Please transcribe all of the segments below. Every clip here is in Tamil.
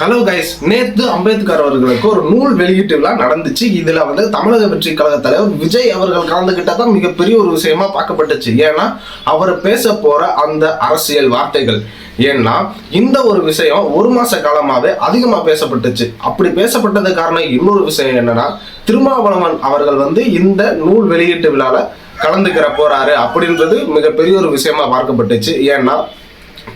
ஹலோ கைஸ் நேத்து அம்பேத்கர் அவர்களுக்கு ஒரு நூல் வெளியீட்டு விழா நடந்துச்சு. இதுல வந்து தமிழக வெற்றி கழக தலைவர் விஜய் அவர்கள் கலந்துகிட்டா தான் மிகப்பெரிய ஒரு விஷயமா பார்க்கப்பட்டுச்சு. ஏன்னா அவர் பேச போற அந்த அரசியல் வார்த்தைகள். ஏன்னா இந்த ஒரு விஷயம் ஒரு மாச காலமாவே அதிகமா பேசப்பட்டுச்சு. அப்படி பேசப்பட்டது காரணம் இன்னொரு விஷயம் என்னன்னா திருமாவளவன் அவர்கள் வந்து இந்த நூல் வெளியீட்டு விழால கலந்துக்கிற போறாரு அப்படின்றது மிகப்பெரிய ஒரு விஷயமா பார்க்கப்பட்டுச்சு. ஏன்னா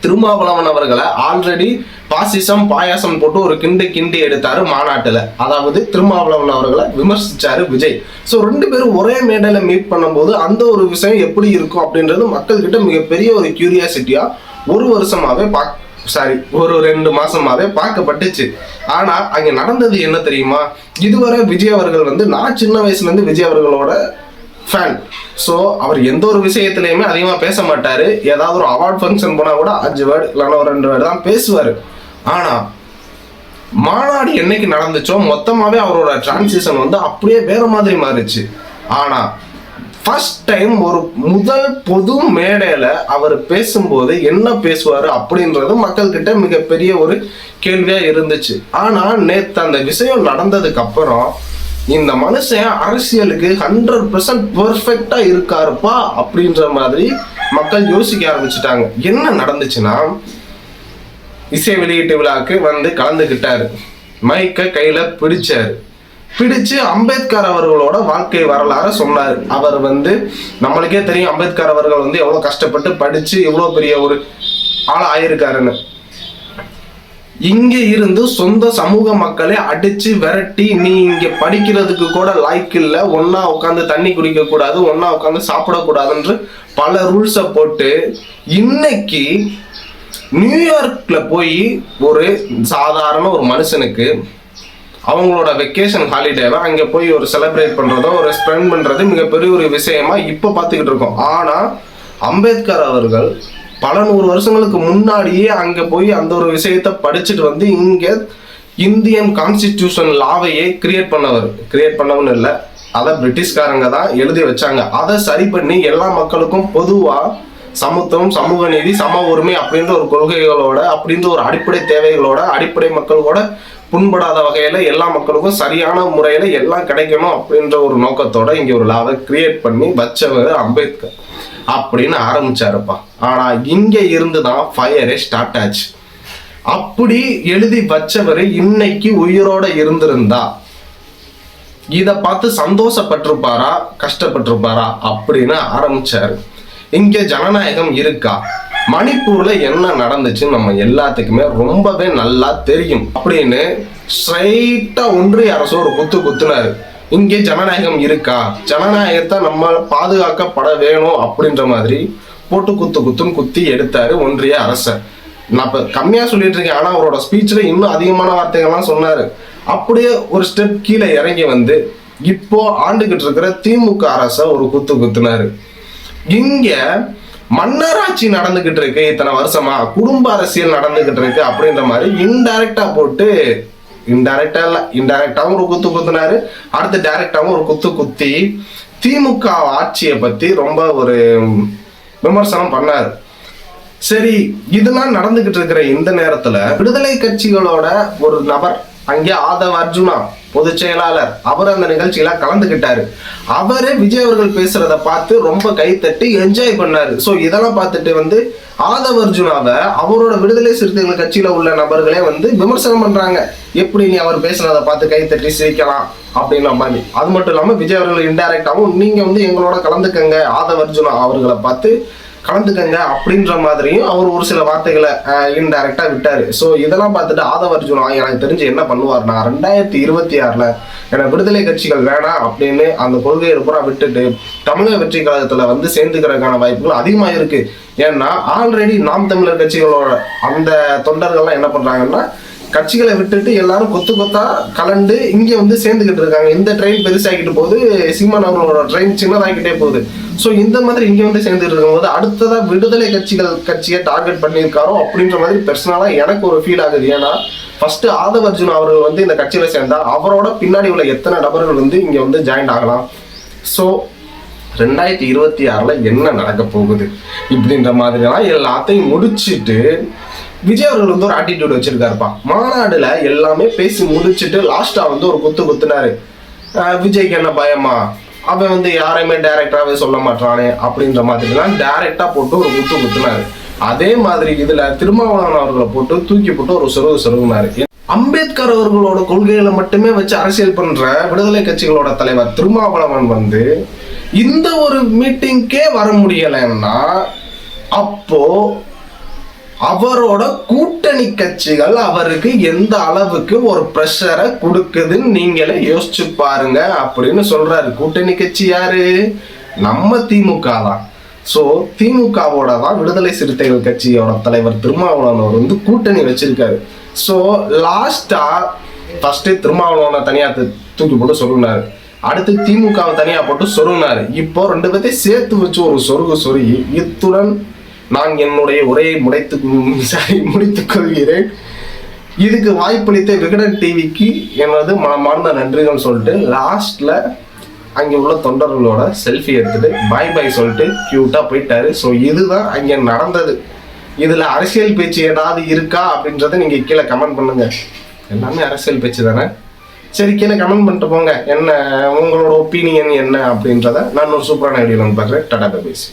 திருமாவளவன் அவர்களை ஆல்ரெடி பாசிசம் பாயாசம் போட்டு ஒரு கிண்டு கிண்டி எடுத்தாரு மாநாட்டுல. அதாவது திருமாவளவன் அவர்களை விமர்சிச்சாரு விஜய். ஸோ ரெண்டு பேரும் ஒரே மேடையில மீட் பண்ணும்போது அந்த ஒரு விஷயம் எப்படி இருக்கும் அப்படின்றது மக்கள்கிட்ட மிகப்பெரிய ஒரு கியூரியாசிட்டியா ஒரு வருஷமாவே பா சாரி ஒரு ரெண்டு மாசமாவே பார்க்கப்பட்டுச்சு. ஆனா அங்க நடந்தது என்ன தெரியுமா? இதுவரை விஜய் அவர்கள் வந்து நான் சின்ன வயசுல இருந்து விஜய் அவர்களோட ஃபேன் ஸோ அவர் எந்த ஒரு விஷயத்துலையுமே அதிகமாக பேச மாட்டார் ஏதாவது ஒரு அவார்ட் ஃபங்க்ஷன் போனால் கூட அஞ்சு வேர்டு இல்லைன்னா ஒரு ரெண்டு வேர்டு தான் பேசுவார். ஆனால் மாநாடு என்னைக்கு நடந்துச்சோ மொத்தமாகவே அவரோட டிரான்சிஷன் வந்து அப்படியே வேறு மாதிரி மாறிச்சு. ஆனால் ஃபர்ஸ்ட் டைம் ஒரு முதல் பொது மேடையில் அவர் பேசும்போது என்ன பேசுவார் அப்படின்றது மக்கள்கிட்ட மிகப்பெரிய ஒரு கேள்வியாக இருந்துச்சு. ஆனால் நேற்று அந்த விஷயம் நடந்ததுக்கு அப்புறம் இந்த மனுஷன் அரசியலுக்கு ஹண்ட்ரட் பெர்சன்ட் பெர்ஃபெக்டா இருக்காருப்பா அப்படின்ற மாதிரி மக்கள் யோசிக்க ஆரம்பிச்சுட்டாங்க. என்ன நடந்துச்சுன்னா இசை வெளியீட்டு விழாக்கு வந்து கலந்துகிட்டாரு. மைக்க கையில பிடிச்சாரு. பிடிச்சு அம்பேத்கர் அவர்களோட வாழ்க்கை வரலாறு சொன்னார். அவர் வந்து நம்மளுக்கே தெரியும் அம்பேத்கர் அவர்கள் வந்து எவ்வளவு கஷ்டப்பட்டு படிச்சு எவ்வளவு பெரிய ஒரு ஆள் ஆயிருக்காருன்னு. இங்க இருந்து சொந்த சமூக மக்களை அடிச்சு விரட்டி நீ இங்க படிக்கிறதுக்கு கூட லாய்க் இல்ல ஒன்னா உட்காந்து தண்ணி குடிக்க கூடாது ஒன்னா உட்காந்து சாப்பிடக்கூடாதுன்று பல ரூல்ஸை போட்டு இன்னைக்கு நியூயார்க்ல போய் ஒரு சாதாரண ஒரு மனுஷனுக்கு அவங்களோட வெக்கேஷன் ஹாலிடேவை அங்க போய் ஒரு செலிப்ரேட் பண்றதோ ஒரு ஸ்பெண்ட் பண்றது மிகப்பெரிய ஒரு விஷயமா இப்ப பாத்துக்கிட்டு இருக்கோம். ஆனா அம்பேத்கர் அவர்கள் பல நூறு வருஷங்களுக்கு முன்னாடியே அங்க போய் அந்த ஒரு விஷயத்த படிச்சுட்டு வந்து இங்க இந்தியன் கான்ஸ்டிடியூஷன் லாவையே கிரியேட் பண்ணவர். கிரியேட் பண்ணவன்னு இல்லை. அதை பிரிட்டிஷ்காரங்க தான் எழுதி வச்சாங்க. அதை சரி பண்ணி எல்லா மக்களுக்கும் பொதுவா சமத்துவம் சமூக நீதி சம உரிமை அப்படின்ற ஒரு கொள்கைகளோட அப்படின்ற ஒரு அடிப்படை தேவைகளோட அடிப்படை மக்களோட புண்படாத வகையில எல்லா மக்களுக்கும் சரியான முறையில எல்லாம் கிடைக்கணும் அப்படின்ற ஒரு நோக்கத்தோட இங்க ஒரு லாவை கிரியேட் பண்ணி வச்சவர் அம்பேத்கர் அப்படின்னு ஆரம்பிச்சாருப்பா. ஆனா இங்க இருந்து தான் ஃபயரே ஸ்டார்ட் ஆச்சு. அப்படி எழுதி வச்சவர் இன்னைக்கு உயிரோட இருந்திருந்தா இதை பார்த்து சந்தோஷப்பட்டிருப்பாரா கஷ்டப்பட்டிருப்பாரா அப்படின்னு ஆரம்பிச்சாரு. இங்க ஜனநாயகம் இருக்கா? மணிப்பூர்ல என்ன நடந்துச்சுன்னு நம்ம எல்லாத்துக்குமே ரொம்பவே நல்லா தெரியும். அப்படின்னு ஸ்ட்ரைட்டா ஒன்றிய அரசு ஒரு குத்து குத்துனாரு. இங்கே ஜனநாயகம் இருக்கா? ஜனநாயகத்தை நம்ம பாதுகாக்கப்பட வேணும் அப்படின்ற மாதிரி போட்டு குத்து குத்துன்னு குத்தி எடுத்தாரு ஒன்றிய அரசை. நான் இப்ப கம்மியா சொல்லிட்டு இருக்கேன். ஆனா அவரோட ஸ்பீச்ல இன்னும் அதிகமான வார்த்தைகள்லாம் சொன்னாரு. அப்படியே ஒரு ஸ்டெப் கீழே இறங்கி வந்து இப்போ ஆண்டுகிட்டு இருக்கிற திமுக அரச ஒரு குத்து குத்துனாரு. இங்க மன்னராட்சி நடந்துகிட்டு இருக்கு இத்தனை வருஷமா குடும்ப அரசியல் நடந்துகிட்டு இருக்கு அப்படின்ற மாதிரி இன்டைரக்டா போட்டு இன்டைரக்டா இல்ல இன்டைரக்டாவும் ஒரு குத்து குத்துனாரு. அடுத்து டைரக்டாவும் ஒரு குத்து குத்தி திமுக ஆட்சியை பத்தி ரொம்ப ஒரு விமர்சனம் பண்ணாரு. சரி இதெல்லாம் நடந்துகிட்டு இருக்கிற இந்த நேரத்துல விடுதலை கட்சிகளோட ஒரு நபர் அங்கே ஆதவ் அர்ஜுனா. பொதுச் செயலாளர். அவர் அந்த நிகழ்ச்சியில கலந்துகிட்டாரு. அவரு விஜய் அவர்கள் பேசுறத பார்த்து ரொம்ப கைத்தட்டி என்ஜாய் பண்ணாரு. ஸோ இதெல்லாம் பார்த்துட்டு வந்து ஆதவ் அர்ஜுனாவை அவரோட விடுதலை சிறுத்தைகள் கட்சியில உள்ள நபர்களே வந்து விமர்சனம் பண்றாங்க. எப்படி நீ அவர் பேசுனதை பார்த்து கைத்தட்டி சிரிக்கலாம் அப்படின்ற மாதிரி. அது மட்டும் இல்லாம விஜய் அவர்கள் இன்டைரக்டாவும் நீங்க வந்து எங்களோட கலந்துக்கங்க. ஆதவ் அர்ஜுனா அவர்களை பார்த்து கலந்துக்கங்க அப்படின்ற மாதிரியும் அவர் ஒரு சில வார்த்தைகளை இன்டைரக்டா விட்டாரு. ஸோ இதெல்லாம் பார்த்துட்டு ஆதவ அர்ஜுனா எனக்கு தெரிஞ்சு என்ன பண்ணுவார்னா ரெண்டாயிரத்தி இருபத்தி ஆறுல எனக்கு விடுதலை கட்சிகள் வேணாம் அப்படின்னு அந்த கொள்கையை பூரா விட்டுட்டு தமிழக வெற்றி கழகத்துல வந்து சேர்ந்துக்கிறதுக்கான வாய்ப்புகள் அதிகமாக இருக்கு. ஏன்னா ஆல்ரெடி நாம் தமிழர் கட்சிகளோட அந்த தொண்டர்கள்லாம் என்ன பண்றாங்கன்னா கட்சிகளை விட்டுட்டு எல்லாரும் கொத்து கொத்தா கலண்டு இங்க வந்து சேர்ந்துகிட்டு இருக்காங்க. இந்த ட்ரெயின் பெருசாகிட்டு போகுது. சீமான் அவர்களோட ட்ரெயின் சின்னதாகிட்டே போகுது. ஸோ இந்த மாதிரி இங்க வந்து சேர்ந்துட்டு இருக்கும்போது அடுத்ததா விடுதலை கட்சிகள் கட்சியை டார்கெட் பண்ணியிருக்காரோ அப்படின்ற மாதிரி பர்சனலா எனக்கு ஒரு ஃபீல் ஆகுது. ஏன்னா ஃபர்ஸ்ட் ஆதவ அர்ஜுன் அவர்கள் வந்து இந்த கட்சியில சேர்ந்தா அவரோட பின்னாடி உள்ள எத்தனை நபர்கள் வந்து இங்க வந்து ஜாயின் ஆகலாம்? ஸோ ரெண்டாயிரத்தி இருபத்தி ஆறில் என்ன நடக்க போகுது? இப்படின்ற மாதிரிலாம் எல்லாத்தையும் முடிச்சிட்டு விஜய் அவர்கள் வந்து ஒரு ஆட்டிடியூட் வச்சிருக்காருப்பா மாநாடுல எல்லாமே பேசி முடிச்சுட்டு லாஸ்டா வந்து ஒரு குத்து குத்துனாரு. விஜய்க்கு என்ன பயமா? அவன் வந்து யாரையுமே டைரக்டாவே சொல்ல மாட்டானே அப்படின்ற மாதிரிலாம் டைரக்டா போட்டு ஒரு குத்து குத்துனாரு. அதே மாதிரி இதுல திருமாவளவன் அவர்களை போட்டு தூக்கி போட்டு ஒரு சொருகு சொருகுனாரு அம்பேத்கர் அவர்களோட கொள்கைகளை மட்டுமே வச்சு அரசியல் பண்ற விடுதலை கட்சிகளோட தலைவர் திருமாவளவன் வந்து இந்த ஒரு மீட்டிங்க்கே வர முடியலைன்னா அப்போ அவரோட கூட்டணி கட்சிகள் அவருக்கு எந்த அளவுக்கு ஒரு ப்ரெஷரை கொடுக்குதுன்னு நீங்களே யோசிச்சு பாருங்க அப்படின்னு சொல்றாரு. கூட்டணி கட்சி யாரு? நம்ம திமுக தான். ஸோ திமுகவோட தான் விடுதலை சிறுத்தைகள் கட்சியோட தலைவர் திருமாவளவன் அவர் வந்து கூட்டணி வச்சிருக்காரு. ஸோ லாஸ்டா ஃபர்ஸ்ட் திருமாவளவனை தனியா தூக்கி போட்டு சொல்லுனாரு அடுத்து திமுகவை தனியா போட்டு சொருகினாரு. இப்போ ரெண்டு பேர்த்தையும் சேர்த்து வச்சு ஒரு சொருகு சொருகி இத்துடன் நான் என்னுடைய உரையை முடைத்து சாரி முடித்துக் கொள்கிறேன். இதுக்கு வாய்ப்பளித்த விகடன் டிவிக்கு எனது மனமார்ந்த நன்றிகள் சொல்லிட்டு லாஸ்ட்ல அங்கே உள்ள தொண்டர்களோட செல்ஃபி எடுத்துட்டு பாய் பாய் சொல்லிட்டு கியூட்டா போயிட்டாரு. ஸோ இதுதான் அங்கே நடந்தது. இதுல அரசியல் பேச்சு ஏதாவது இருக்கா அப்படின்றத நீங்க கீழே கமெண்ட் பண்ணுங்க. எல்லாமே அரசியல் பேச்சு தானே? சரி கீழே கமெண்ட் பண்ணிட்டு போங்க. என்ன உங்களோட ஒப்பீனியன் என்ன அப்படின்றத நான் ஒரு சூப்பரான ஐடியா பாக்குறேன். டாடா பேசி